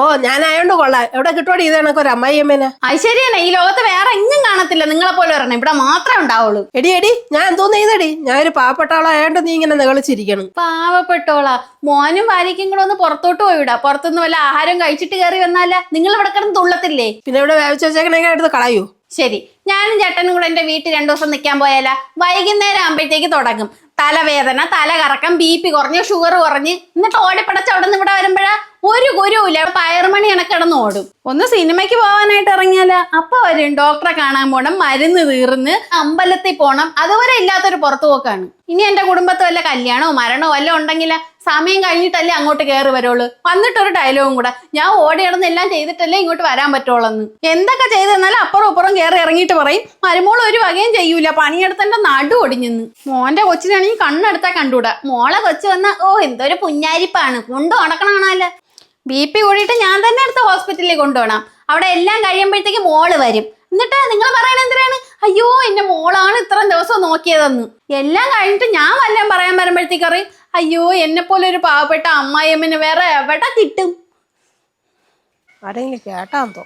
ഓ ഞാനായോണ്ട് കൊള്ളാം. എവിടെ കിട്ടുവാടി ഇത് കണക്ക് ഒരു അമ്മായിയമ്മേനെ അത് ശരിയാണ് ഈ ലോകത്ത് വേറെ എങ്ങും കാണത്തില്ല. നിങ്ങളെ പോലെ ഒരെണ്ണം. ഇവിടെ മാത്രമേ ഉണ്ടാവുള്ളൂ. എടി എടി ഞാൻ എന്തോന്ന് ചെയ്തടി? ഞാൻ ഒരു പാവപ്പെട്ടവളായോണ്ട് നീ ഇങ്ങനെ നികളിച്ചിരിക്കണം. പാവപ്പെട്ടോളാ മോനും ഭാര്യയ്ക്കും കൂടെ ഒന്ന് പുറത്തോട്ട് പോയിവിടാ പുറത്തുനിന്ന് വല്ല ആഹാരം കഴിച്ചിട്ട് കയറി വന്നാല നിങ്ങൾ ഇവിടെ കിടന്ന് തുള്ളത്തില്ലേ? പിന്നെ ഇവിടെ വേവിച്ച് വെച്ചേക്കണേക്കെ എടുത്ത് കളയൂ. ശരി. ഞാനും ചേട്ടനും കൂടെ എന്റെ വീട്ടിൽ രണ്ടു ദിവസം നിൽക്കാൻ പോയാല. വൈകുന്നേരം ആകുമ്പോഴത്തേക്ക് തുടങ്ങും. തലവേദന തല കറക്കം ബി പി കുറഞ്ഞ് ഷുഗർ കുറഞ്ഞ് എന്നിട്ട് ഓടിപ്പടച്ച് അവിടെ നിന്ന് ഇവിടെ വരുമ്പോഴാ ഒരു ഗുരുവില്ല പയറുമണി കിടന്ന് ഓടും. ഒന്ന് സിനിമയ്ക്ക് പോകാനായിട്ട് ഇറങ്ങിയാല അപ്പൊ വരും. ഡോക്ടറെ കാണാൻ പോണം മരുന്ന് തീർന്ന് അമ്പലത്തിൽ പോണം. അതുവരെ ഇല്ലാത്തൊരു പുറത്തു പോക്കാണ്. ഇനി എന്റെ കുടുംബത്ത് വല്ല കല്യാണോ മരണോ വല്ല ഉണ്ടെങ്കിൽ സമയം കഴിഞ്ഞിട്ടല്ലേ അങ്ങോട്ട് കയറി വരുള്ളൂ. വന്നിട്ടൊരു ഡയലോഗും കൂടെ. ഞാൻ ഓടി എല്ലാം ചെയ്തിട്ടല്ലേ ഇങ്ങോട്ട് വരാൻ പറ്റുള്ളൂ എന്തൊക്കെ ചെയ്ത് തന്നാലും അപ്പുറം ഇപ്പുറം കയറി ഇറങ്ങിയിട്ട് പറയും. മരുമോൾ ഒരു വകയും ചെയ്യൂല. പണിയെടുത്തന്റെ നടു ഒടിഞ്ഞെന്ന്. മോന്റെ കൊച്ചിനാണെങ്കിൽ കണ്ണെടുത്താ കണ്ടുകൂടാ. മോളെ കൊച്ചു വന്ന ഓ എന്തൊരു പുഞ്ഞാരിപ്പാണ്. കൊണ്ടു നടക്കണാണല്ലോ ബി പി കൂടിയിട്ട് ഞാൻ തന്നെ അടുത്ത ഹോസ്പിറ്റലിൽ കൊണ്ടുപോകണം അവിടെ എല്ലാം കഴിയുമ്പോഴത്തേക്ക് മോൾ വരും. എന്നിട്ട് നിങ്ങൾ പറയണ എന്തിനാണ്? അയ്യോ എന്റെ മോളാണ് ഇത്രയും ദിവസം നോക്കിയതെന്ന്. എല്ലാം കഴിഞ്ഞിട്ട് ഞാൻ വല്ലതും പറയാൻ വരുമ്പോഴത്തേക്ക് അറിയും അയ്യോ എന്നെ പോലെ ഒരു പാവപ്പെട്ട അമ്മായിയമ്മന് വേറെ എവിടെ കിട്ടും? ആരെങ്കിലും കേട്ടാൻ തോ